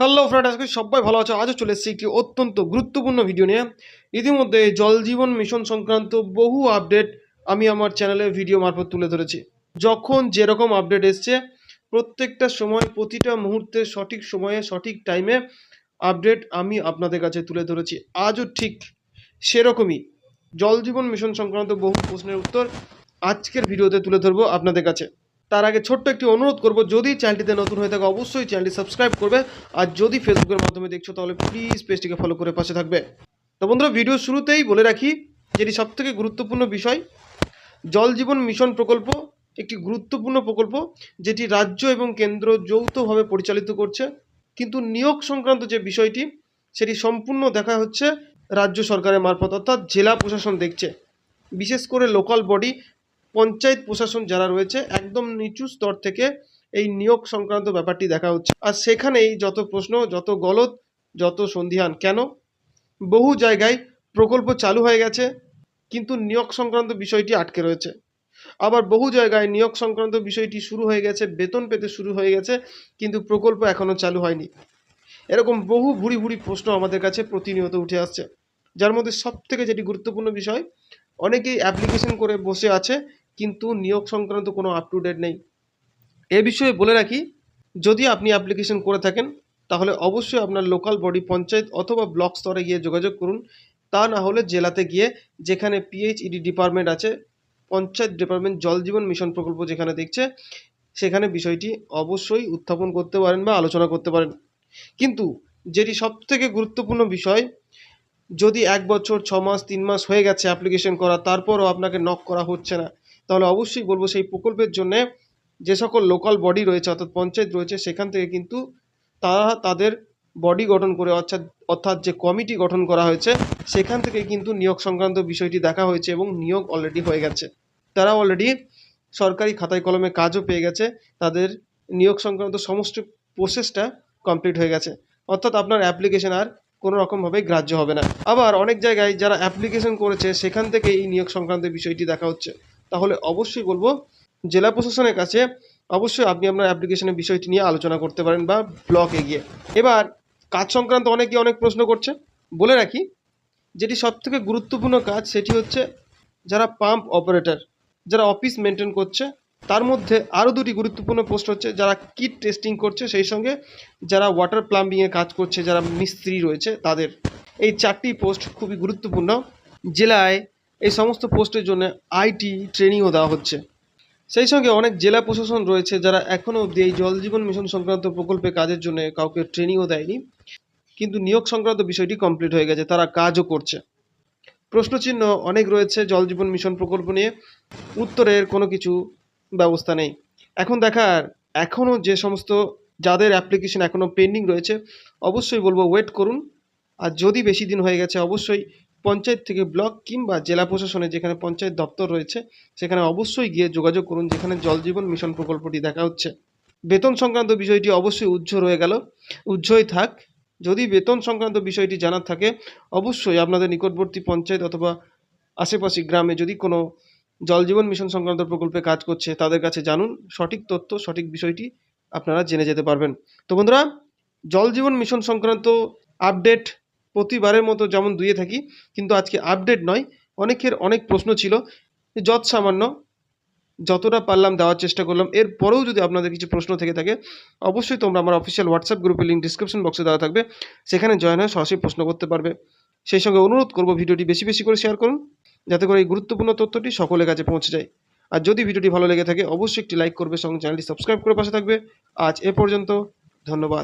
Hello friend আজকে সবাই ভালো আছো? আজও চলে এসেছি একটি অত্যন্ত গুরুত্বপূর্ণ ভিডিও নিয়ে। ইতিমধ্যে জল জীবন মিশন সংক্রান্ত বহু আপডেট আমি আমার চ্যানেলে ভিডিও মারফত তুলে ধরেছি। যখন যেরকম আপডেট এসছে, প্রত্যেকটা সময়, প্রতিটা মুহূর্তে, সঠিক সময়ে, সঠিক টাইমে আপডেট আমি আপনাদের কাছে তুলে ধরেছি। আজও ঠিক সেরকমই জল জীবন মিশন সংক্রান্ত বহু প্রশ্নের উত্তর আজকের ভিডিওতে তুলে ধরবো আপনাদের কাছে। তার আগে ছোট্ট একটি অনুরোধ করব, যদি চ্যানেলটিতে নতুন হয়ে থাকে, অবশ্যই চ্যানেলটি সাবস্ক্রাইব করবে। আর যদি ফেসবুকের মাধ্যমে দেখছ, তাহলে প্লিজ পেজটিকে ফলো করে পাশে থাকবে। তো বন্ধুরা ভিডিও শুরুতেই বলে রাখি, যেটি সবথেকে গুরুত্বপূর্ণ বিষয়, জল জীবন মিশন প্রকল্প, একটি গুরুত্বপূর্ণ প্রকল্প, যেটি রাজ্য এবং কেন্দ্র যৌথভাবে পরিচালিত করছে। কিন্তু নিয়োগ সংক্রান্ত যে বিষয়টি, সেটি সম্পূর্ণ দেখা হচ্ছে রাজ্য সরকারের মারফত, অর্থাৎ জেলা প্রশাসন দেখছে। বিশেষ করে লোকাল বডি পঞ্চায়েত প্রশাসন যারা রয়েছে, একদম নিচু স্তর থেকে এই নিয়োগ সংক্রান্ত ব্যাপারটি দেখা হচ্ছে। আর সেখানেই যত প্রশ্ন, যত গলত যত সন্ধিহান, কেন? বহু জায়গায় প্রকল্প চালু হয়ে গেছে, কিন্তু নিয়োগ সংক্রান্ত বিষয়টি আটকে রয়েছে। আবার বহু জায়গায় নিয়োগ সংক্রান্ত বিষয়টি শুরু হয়ে গেছে, বেতন পেতে শুরু হয়ে গেছে, কিন্তু প্রকল্প এখনও চালু হয়নি। এরকম বহু ভুরি ভুরি প্রশ্ন আমাদের কাছে প্রতিনিয়ত উঠে আসছে। যার মধ্যে সব থেকে যেটি গুরুত্বপূর্ণ বিষয়, অনেকেই অ্যাপ্লিকেশন করে বসে আছে কিন্তু নিয়োগ সংক্রান্ত কোনো আপ টু ডেট নেই। এ বিষয়ে বলে রাখি, যদি আপনি অ্যাপ্লিকেশন করে থাকেন, তাহলে অবশ্যই আপনার লোকাল বডি পঞ্চায়েত অথবা ব্লক স্তরে গিয়ে যোগাযোগ করুন। তা না হলে জেলাতে গিয়ে যেখানে পিএইচইডি ডিপার্টমেন্ট আছে, পঞ্চায়েত ডিপার্টমেন্ট জল জীবন মিশন প্রকল্প যেখানে দেখছে, সেখানে বিষয়টি অবশ্যই উত্থাপন করতে পারেন বা আলোচনা করতে পারেন। কিন্তু যেটি সবথেকে গুরুত্বপূর্ণ বিষয়, যদি এক বছর, ছ মাস, তিন মাস হয়ে গেছে অ্যাপ্লিকেশন করা, তারপরও আপনাকে নক করা হচ্ছে না। তাহলে অবশ্যই বলব সেই প্রকল্পের জন্যে যে সকল লোকাল বডি রয়েছে, অর্থাৎ পঞ্চায়েত রয়েছে, সেখান থেকে কিন্তু তারা তাদের বডি গঠন করে, অর্থাৎ অর্থাৎ যে কমিটি গঠন করা হয়েছে, সেখান থেকে কিন্তু নিয়োগ সংক্রান্ত বিষয়টি দেখা হয়েছে এবং নিয়োগ অলরেডি হয়ে গেছে। তারা অলরেডি সরকারি খাতায় কলমে কাজও পেয়ে গেছে, তাদের নিয়োগ সংক্রান্ত সমস্ত প্রসেসটা কমপ্লিট হয়ে গেছে। অর্থাৎ আপনার অ্যাপ্লিকেশন আর কোনো রকমভাবে গ্রাহ্য হবে না। আবার অনেক জায়গায় যারা অ্যাপ্লিকেশন করেছে, সেখান থেকে এই নিয়োগ সংক্রান্ত বিষয়টি দেখা হচ্ছে। তাহলে অবশ্যই বলব, জেলা প্রশাসনের কাছে অবশ্যই আপনি আপনার অ্যাপ্লিকেশনের বিষয়টি নিয়ে আলোচনা করতে পারেন বা ব্লকে গিয়ে। এবার, কাজ সংক্রান্ত অনেকে অনেক প্রশ্ন করছে। বলে রাখি, যেটি সবথেকে গুরুত্বপূর্ণ কাজ সেটি হচ্ছে যারা পাম্প অপারেটর যারা অফিস মেনটেন করছে, তার মধ্যে আরও দুটি গুরুত্বপূর্ণ পোস্ট হচ্ছে, যারা কিট টেস্টিং করছে, সেই সঙ্গে যারা ওয়াটার প্লাম্বিংয়ের কাজ করছে, যারা মিস্ত্রি রয়েছে, তাদের। এই চারটি পোস্ট খুবই গুরুত্বপূর্ণ। জেলায় এই সমস্ত পোস্টের জন্য আইটি ট্রেনিংও দেওয়া হচ্ছে। সেই সঙ্গে অনেক জেলা প্রশাসন রয়েছে যারা এখনও অবধি এই জল জীবন মিশন সংক্রান্ত প্রকল্পে কাজের জন্য কাউকে ট্রেনিংও দেয়নি। কিন্তু নিয়োগ সংক্রান্ত বিষয়টি কমপ্লিট হয়ে গেছে, তারা কাজও করছে। প্রশ্নচিহ্ন অনেক রয়েছে, জল জীবন মিশন প্রকল্প নিয়ে। উত্তরের কোনো কিছু ব্যবস্থা নেই। এখন দেখার এখনও যে সমস্ত যাদের অ্যাপ্লিকেশন এখনও পেন্ডিং রয়েছে, অবশ্যই বলব ওয়েট করুন। আর যদি বেশি দিন হয়ে গেছে, অবশ্যই পঞ্চায়েত থেকে ব্লক কিংবা জেলা প্রশাসনে যেখানে পঞ্চায়েত দপ্তর রয়েছে, সেখানে অবশ্যই গিয়ে যোগাযোগ করুন, যেখানে জল জীবন মিশন প্রকল্পটি দেখা হচ্ছে। বেতন সংক্রান্ত বিষয়টি অবশ্যই উজ্জ্ব রয়ে গেল। উজ্জ্বই থাক। যদি বেতন সংক্রান্ত বিষয়টি জানার থাকে, অবশ্যই আপনাদের নিকটবর্তী পঞ্চায়েত অথবা আশেপাশে গ্রামে যদি কোনো জল জীবন মিশন সংক্রান্ত প্রকল্পে কাজ করছে, তাদের কাছে জানুন। সঠিক তথ্য, সঠিক বিষয়টি আপনারা জেনে যেতে পারবেন। তো বন্ধুরা, জল জীবন মিশন সংক্রান্ত আপডেট প্রতিবারের মতো যেমন দুয়ে থাকি, কিন্তু আজকে আপডেট নয়। অনেকের অনেক প্রশ্ন ছিল। যত সামান্য যতটা পারলাম দেওয়ার চেষ্টা করলাম। এরপরেও যদি আপনাদের কিছু প্রশ্ন থেকে থাকে, অবশ্যই তোমরা আমার অফিসিয়াল হোয়াটসঅ্যাপ গ্রুপের লিঙ্ক ডিসক্রিপশন বক্সে দেওয়া থাকবে। সেখানে জয়েন হয়ে সরাসরি প্রশ্ন করতে পারবে। সেই সঙ্গে অনুরোধ করব ভিডিওটি বেশি বেশি করে শেয়ার করুন, যাতে করে এই গুরুত্বপূর্ণ তথ্যটি সকলের কাছে পৌঁছে যায়। আর যদি ভিডিওটি ভালো লেগে থাকে, অবশ্যই একটি লাইক করবে, সঙ্গে চ্যানেলটি সাবস্ক্রাইব করে পাশে থাকবে। আজ এ পর্যন্ত, ধন্যবাদ।